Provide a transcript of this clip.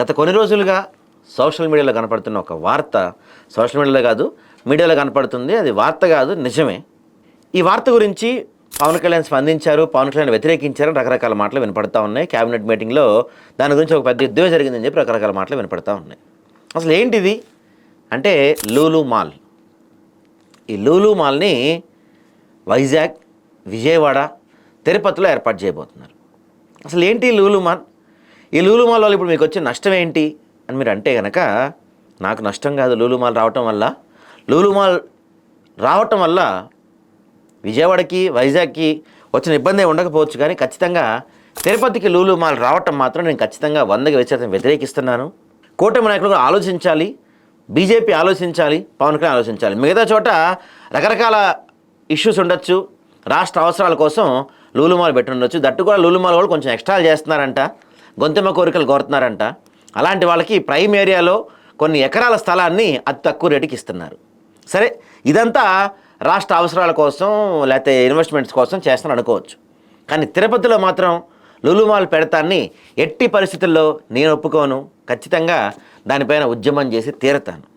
గత కొన్ని రోజులుగా సోషల్ మీడియాలో కనపడుతున్న ఒక వార్త సోషల్ మీడియాలో కాదు మీడియాలో కనపడుతుంది. అది వార్త కాదు నిజమే. ఈ వార్త గురించి పవన్ కళ్యాణ్ స్పందించారు పవన్ కళ్యాణ్ వ్యతిరేకించారు రకరకాల మాటలు వినపడతా ఉన్నాయి. క్యాబినెట్ మీటింగ్లో దాని గురించి ఒక పెద్ద యుద్ధమే జరిగిందని చెప్పి రకరకాల మాటలు వినపడతా ఉన్నాయి. అసలు ఏంటిది? అంటే లూలు మాల్. ఈ లూలు మాల్ని వైజాగ్ విజయవాడ తిరుపతిలో ఏర్పాటు చేయబోతున్నారు. అసలు ఏంటి లూలు మాల్? ఈ లూలు మాల్ వల్ల ఇప్పుడు మీకు వచ్చే నష్టం ఏంటి అని మీరు అంటే కనుక నాకు నష్టం కాదు లూలు మాల్ రావటం వల్ల. లూలు మాల్ రావటం వల్ల విజయవాడకి వైజాగ్కి వచ్చిన ఇబ్బంది ఉండకపోవచ్చు కానీ ఖచ్చితంగా తిరుపతికి లూలు మాల్ రావటం మాత్రం నేను ఖచ్చితంగా వందకి వచ్చి వ్యతిరేకిస్తున్నాను. కూటమి నాయకులు కూడా ఆలోచించాలి బీజేపీ ఆలోచించాలి పవన్ కళ్యాణ్ ఆలోచించాలి. మిగతా చోట రకరకాల ఇష్యూస్ ఉండొచ్చు రాష్ట్ర అవసరాల కోసం లూలుమాల్ పెట్టి ఉండొచ్చు దట్టు కూడా లూలుమాల్ వాళ్ళు కొంచెం ఎక్స్ట్రాలు చేస్తున్నారంట. గొంతెమ్మ కోరికలు కోరుతున్నారంట. అలాంటి వాళ్ళకి ప్రైమ్ ఏరియాలో కొన్ని ఎకరాల స్థలాన్ని అతి తక్కువ రేటుకి ఇస్తున్నారు. సరే ఇదంతా రాష్ట్ర అవసరాల కోసం లేకపోతే ఇన్వెస్ట్మెంట్స్ కోసం చేస్తాను అనుకోవచ్చు. కానీ తిరుపతిలో మాత్రం లులుమాల్ పెడతాన్ని ఎట్టి పరిస్థితుల్లో నేను ఒప్పుకోను. ఖచ్చితంగా దానిపైన ఉద్యమం చేసి తీరతాను.